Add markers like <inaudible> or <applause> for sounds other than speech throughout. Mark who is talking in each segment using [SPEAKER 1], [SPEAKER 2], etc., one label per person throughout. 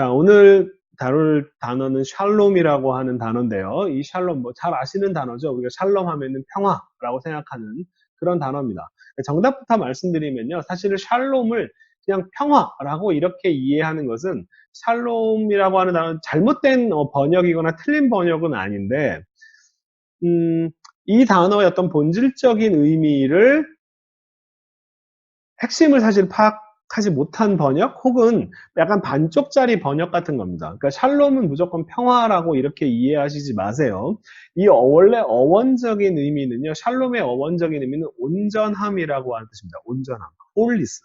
[SPEAKER 1] 자, 오늘 다룰 단어는 샬롬이라고 하는 단어인데요. 이 샬롬, 뭐 잘 아시는 단어죠. 우리가 샬롬 하면은 평화라고 생각하는 그런 단어입니다. 정답부터 말씀드리면요. 사실은 샬롬을 그냥 평화라고 이렇게 이해하는 것은 샬롬이라고 하는 단어는 잘못된 어, 번역이거나 틀린 번역은 아닌데, 음, 이 단어의 어떤 본질적인 의미를 핵심을 사실 파악 하지 못한 번역 혹은 약간 반쪽짜리 번역 같은 겁니다. 그러니까 샬롬은 무조건 평화라고 이렇게 이해하시지 마세요. 이 어, 원래 어원적인 의미는요. 샬롬의 어원적인 의미는 온전함이라고 하는 뜻입니다. 온전함, 홀리스.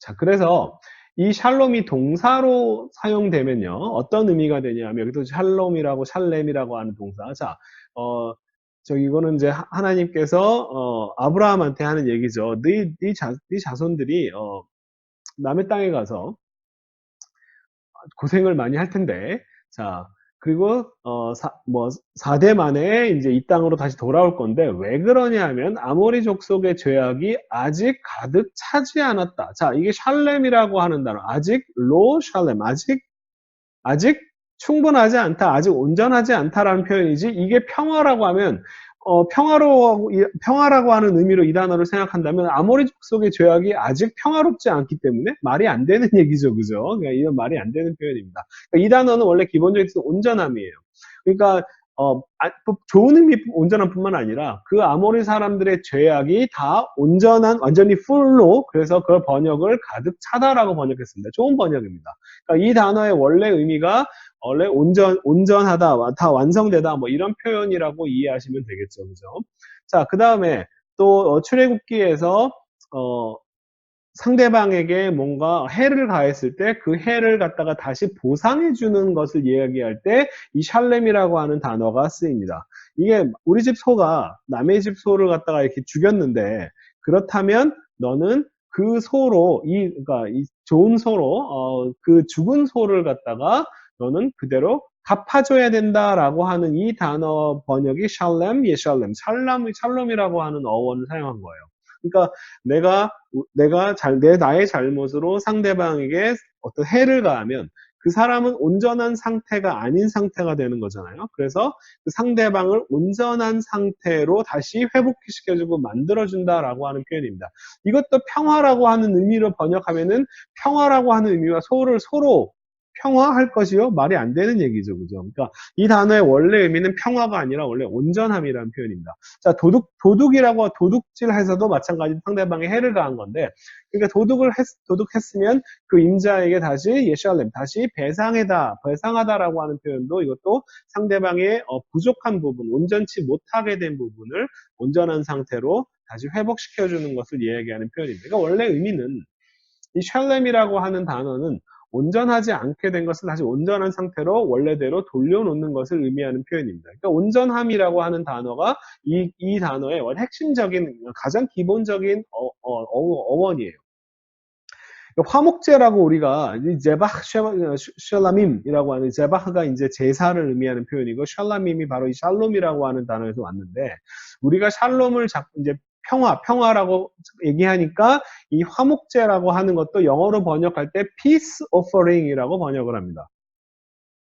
[SPEAKER 1] 자, 그래서 이 샬롬이 동사로 사용되면요. 어떤 의미가 되냐면 여기도 샬롬이라고 샬렘이라고 하는 동사. 자, 어, 저 이거는 이제 하나님께서 어, 아브라함한테 하는 얘기죠. 네, 네, 자, 네 자손들이 어, 남의 땅에 가서 고생을 많이 할 텐데, 자 그리고 어, 사, 뭐 4대 만에 이제 이 땅으로 다시 돌아올 건데 왜 그러냐면 아모리 족속의 죄악이 아직 가득 차지 않았다. 자 이게 샬렘이라고 하는 단어, 아직 로 샬렘, 아직 아직 충분하지 않다, 아직 온전하지 않다라는 표현이지 이게 평화라고 하면 어, 평화로 평화라고 하는 의미로 이 단어를 생각한다면 아모리 족속의 죄악이 아직 평화롭지 않기 때문에 말이 안 되는 <laughs> 얘기죠, 그죠? 그러니까 이건 말이 안 되는 표현입니다. 그러니까 이 단어는 원래 기본적인 온전함이에요. 그러니까 어, 아, 좋은 의미 온전함뿐만 아니라 그 아모리 사람들의 죄악이 다 온전한 완전히 풀로 그래서 그 번역을 가득 차다라고 번역했습니다. 좋은 번역입니다. 그러니까 이 단어의 원래 의미가 원래 온전, 온전하다, 다 완성되다, 뭐 이런 표현이라고 이해하시면 되겠죠. 그죠? 자, 그 다음에 또 어, 출애굽기에서 어, 상대방에게 뭔가 해를 가했을 때 그 해를 갖다가 다시 보상해 주는 것을 이야기할 때 이 샬렘이라고 하는 단어가 쓰입니다. 이게 우리 집 소가 남의 집 소를 갖다가 이렇게 죽였는데 그렇다면 너는 그 소로 이 그러니까 이 좋은 소로 어, 그 죽은 소를 갖다가 너는 그대로 갚아줘야 된다라고 하는 이 단어 번역이 샬렘, 예샬렘, 샬람, 샬롬이라고 하는 어원을 사용한 거예요. 그러니까 내가 내가 잘, 내 나의 잘못으로 상대방에게 어떤 해를 가하면 그 사람은 온전한 상태가 아닌 상태가 되는 거잖아요. 그래서 그 상대방을 온전한 상태로 다시 회복시켜주고 만들어준다라고 하는 표현입니다. 이것도 평화라고 하는 의미로 번역하면은 평화라고 하는 의미와 서로를 서로 평화할 것이요? 말이 안 되는 얘기죠. 그죠? 그러니까 이 단어의 원래 의미는 평화가 아니라 원래 온전함이라는 표현입니다. 자, 도둑, 도둑이라고 도둑질 해서도 마찬가지로 상대방에 해를 가한 건데, 그러니까 도둑을 했, 도둑했으면 그 임자에게 다시 예샬렘, 다시 배상해다, 배상하다라고 하는 표현도 이것도 상대방의 어, 부족한 부분, 온전치 못하게 된 부분을 온전한 상태로 다시 회복시켜주는 것을 이야기하는 표현입니다. 그러니까 원래 의미는 이 샬렘이라고 하는 단어는 온전하지 않게 된 것을 다시 온전한 상태로 원래대로 돌려놓는 것을 의미하는 표현입니다. 그러니까 온전함이라고 하는 단어가 이, 이 단어의 핵심적인 가장 기본적인 어, 어, 어 원이에요 그러니까 화목제라고 우리가 제바흐 샬라밈이라고 하는 제바흐가 이제 제사를 의미하는 표현이고 샬라밈이 바로 이 샬롬이라고 하는 단어에서 왔는데 우리가 샬롬을 자꾸 이제 평화, 평화라고 얘기하니까 이 화목제라고 하는 것도 영어로 번역할 때 peace offering이라고 번역을 합니다.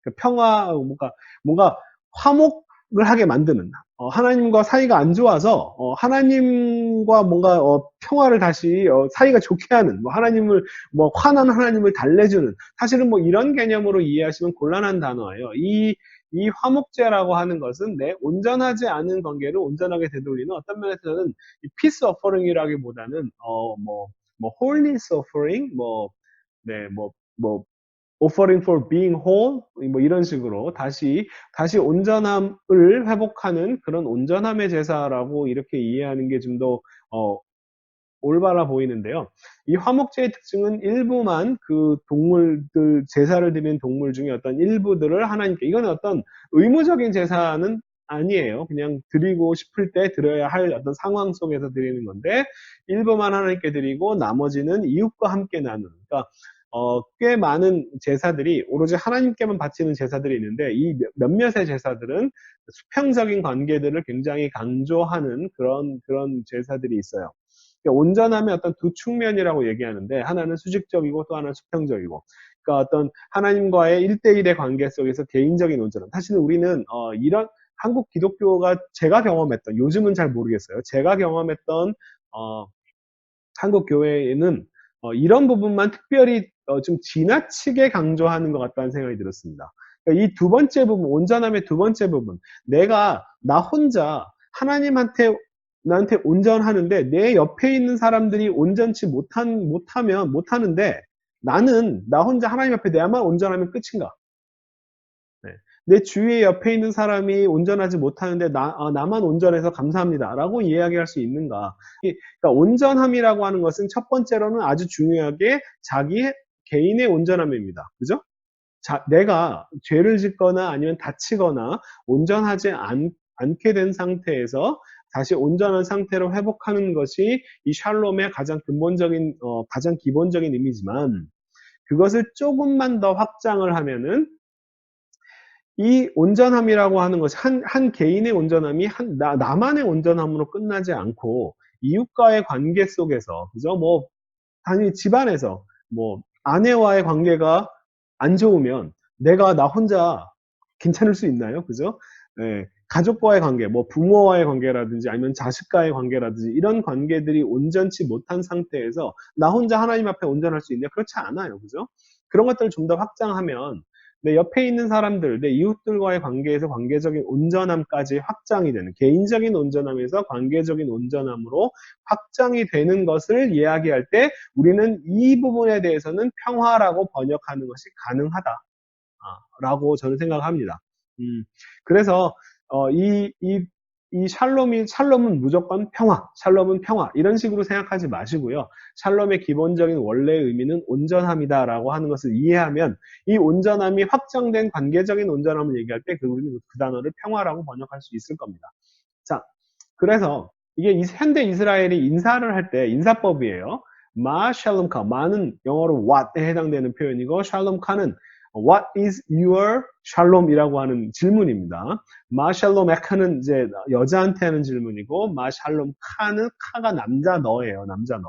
[SPEAKER 1] 그 평화, 뭔가, 뭔가 화목을 하게 만드는, 어, 하나님과 사이가 안 좋아서, 어, 하나님과 뭔가, 어, 평화를 다시, 어, 사이가 좋게 하는, 뭐, 하나님을, 뭐, 화난 하나님을 달래주는, 사실은 뭐, 이런 개념으로 이해하시면 곤란한 단어예요. 이, 이 화목제라고 하는 것은 내 온전하지 않은 관계를 온전하게 되돌리는 어떤 면에서는 이 peace offering이라기보다는 어 뭐뭐 뭐 holiness offering 뭐네뭐뭐 뭐 offering for being whole 뭐 이런 식으로 다시 다시 온전함을 회복하는 그런 온전함의 제사라고 이렇게 이해하는 게 좀더 어, 올바라 보이는데요. 이 화목제의 특징은 일부만 그 동물들, 제사를 드리는 동물 중에 어떤 일부들을 하나님께, 이건 어떤 의무적인 제사는 아니에요. 그냥 드리고 싶을 때 드려야 할 어떤 상황 속에서 드리는 건데, 일부만 하나님께 드리고 나머지는 이웃과 함께 나누는. 그러니까 어, 꽤 많은 제사들이 오로지 하나님께만 바치는 제사들이 있는데 이 몇몇의 제사들은 수평적인 관계들을 굉장히 강조하는 그런 그런 제사들이 있어요. 온전함의 어떤 두 측면이라고 얘기하는데 하나는 수직적이고 또 하나는 수평적이고 그러니까 어떤 하나님과의 1대1의 관계 속에서 개인적인 온전함. 사실은 우리는 어, 이런 한국 기독교가 제가 경험했던 요즘은 잘 모르겠어요. 제가 경험했던 어, 한국 교회에는 어, 이런 부분만 특별히 어, 좀 지나치게 강조하는 것 같다는 생각이 들었습니다. 그러니까 이두 번째 부분, 온전함의 두 번째 부분, 내가 나 혼자 하나님한테 나한테 온전하는데 내 옆에 있는 사람들이 온전치 못한 못하면 못하는데 나는 나 혼자 하나님 앞에 내만 온전하면 끝인가? 네. 내 주위에 옆에 있는 사람이 온전하지 못하는데 나, 아, 나만 온전해서 감사합니다. 라고 이야기할 수 있는가? 그러니까 온전함이라고 하는 것은 첫 번째로는 아주 중요하게 자기 개인의 온전함입니다. 그죠? 자, 내가 죄를 짓거나 아니면 다치거나 온전하지 않, 않게 된 상태에서 다시 온전한 상태로 회복하는 것이 이 샬롬의 가장 근본적인, 어, 가장 기본적인 의미지만 그것을 조금만 더 확장을 하면은 이 온전함이라고 하는 것이 한, 한 개인의 온전함이 한, 나, 나만의 온전함으로 끝나지 않고 이웃과의 관계 속에서, 그죠? 뭐, 단위 집안에서, 뭐, 아내와의 관계가 안 좋으면 내가 나 혼자 괜찮을 수 있나요? 그죠? 예, 가족과의 관계, 뭐 부모와의 관계라든지 아니면 자식과의 관계라든지 이런 관계들이 온전치 못한 상태에서 나 혼자 하나님 앞에 온전할 수 있냐? 그렇지 않아요. 그죠? 그런 것들을 좀 더 확장하면 내 옆에 있는 사람들, 내 이웃들과의 관계에서 관계적인 온전함까지 확장이 되는 개인적인 온전함에서 관계적인 온전함으로 확장이 되는 것을 이야기할 때 우리는 이 부분에 대해서는 평화라고 번역하는 것이 가능하다 라고 저는 생각합니다. 음, 그래서 어, 이, 이, 이 샬롬이, 샬롬은 무조건 평화, 샬롬은 평화, 이런 식으로 생각하지 마시고요. 샬롬의 기본적인 원래의 의미는 온전함이다라고 하는 것을 이해하면 이 온전함이 확정된 관계적인 온전함을 얘기할 때 그, 그 단어를 평화라고 번역할 수 있을 겁니다. 자, 그래서 이게 현대 이스라엘이 인사를 할 때 인사법이에요. 마 샬롬카, 마는 영어로 what에 해당되는 표현이고 샬롬카는 What is your shalom이라고 하는 질문입니다. 마샬롬 에카는 이제 여자한테 하는 질문이고 마샬롬 카는 카가 남자 너예요. 남자 너.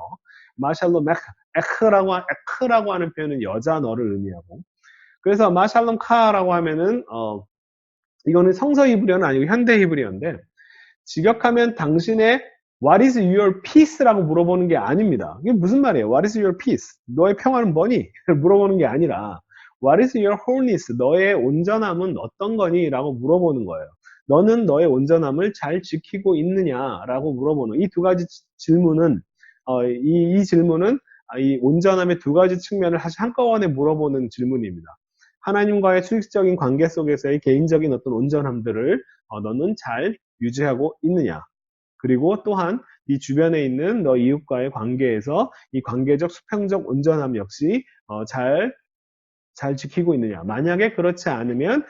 [SPEAKER 1] 마샬롬 에크, 에크라고 에크라고 하는 표현은 여자 너를 의미하고. 그래서 마샬롬 카라고 하면은 어 이거는 성서 히브리어는 아니고 현대 히브리어인데 직역하면 당신의 What is your peace라고 물어보는 게 아닙니다. 이게 무슨 말이에요? What is your peace? 너의 평화는 뭐니? <laughs> 물어보는 게 아니라 What is your wholeness? 너의 온전함은 어떤 거니? 라고 물어보는 거예요. 너는 너의 온전함을 잘 지키고 있느냐? 라고 물어보는 이 두 가지 질문은 어, 이, 이, 질문은 이 온전함의 두 가지 측면을 한꺼번에 물어보는 질문입니다. 하나님과의 수직적인 관계 속에서의 개인적인 어떤 온전함들을 어, 너는 잘 유지하고 있느냐? 그리고 또한 이 주변에 있는 너 이웃과의 관계에서 이 관계적 수평적 온전함 역시 어, 잘 잘 지키고 있느냐. 만약에 그렇지 않으면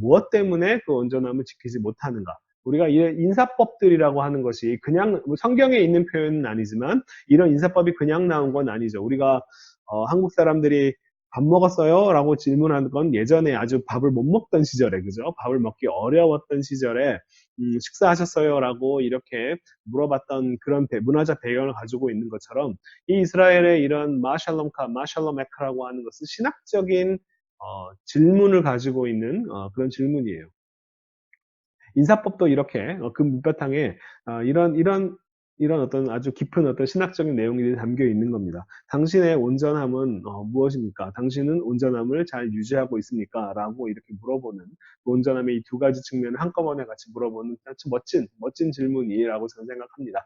[SPEAKER 1] 무엇 때문에 그 온전함을 지키지 못하는가. 우리가 이런 인사법들이라고 하는 것이 그냥 뭐 성경에 있는 표현은 아니지만 이런 인사법이 그냥 나온 건 아니죠. 우리가 어, 한국 사람들이 밥 먹었어요? 라고 질문하는 건 예전에 아주 밥을 못 먹던 시절에, 그죠? 밥을 먹기 어려웠던 시절에, 음, 식사하셨어요? 라고 이렇게 물어봤던 그런 배, 문화적 배경을 가지고 있는 것처럼 이 이스라엘의 이런 마샬롬카, 마샬롬에카라고 하는 것은 신학적인 어, 질문을 가지고 있는 어, 그런 질문이에요. 인사법도 이렇게 어, 그 밑바탕에 어, 이런 이런 이런 어떤 아주 깊은 어떤 신학적인 내용이 담겨 있는 겁니다. 당신의 온전함은 어, 무엇입니까? 당신은 온전함을 잘 유지하고 있습니까? 라고 이렇게 물어보는 그 온전함의 이 두 가지 측면을 한꺼번에 같이 물어보는 아주 멋진 멋진 질문이라고 저는 생각합니다.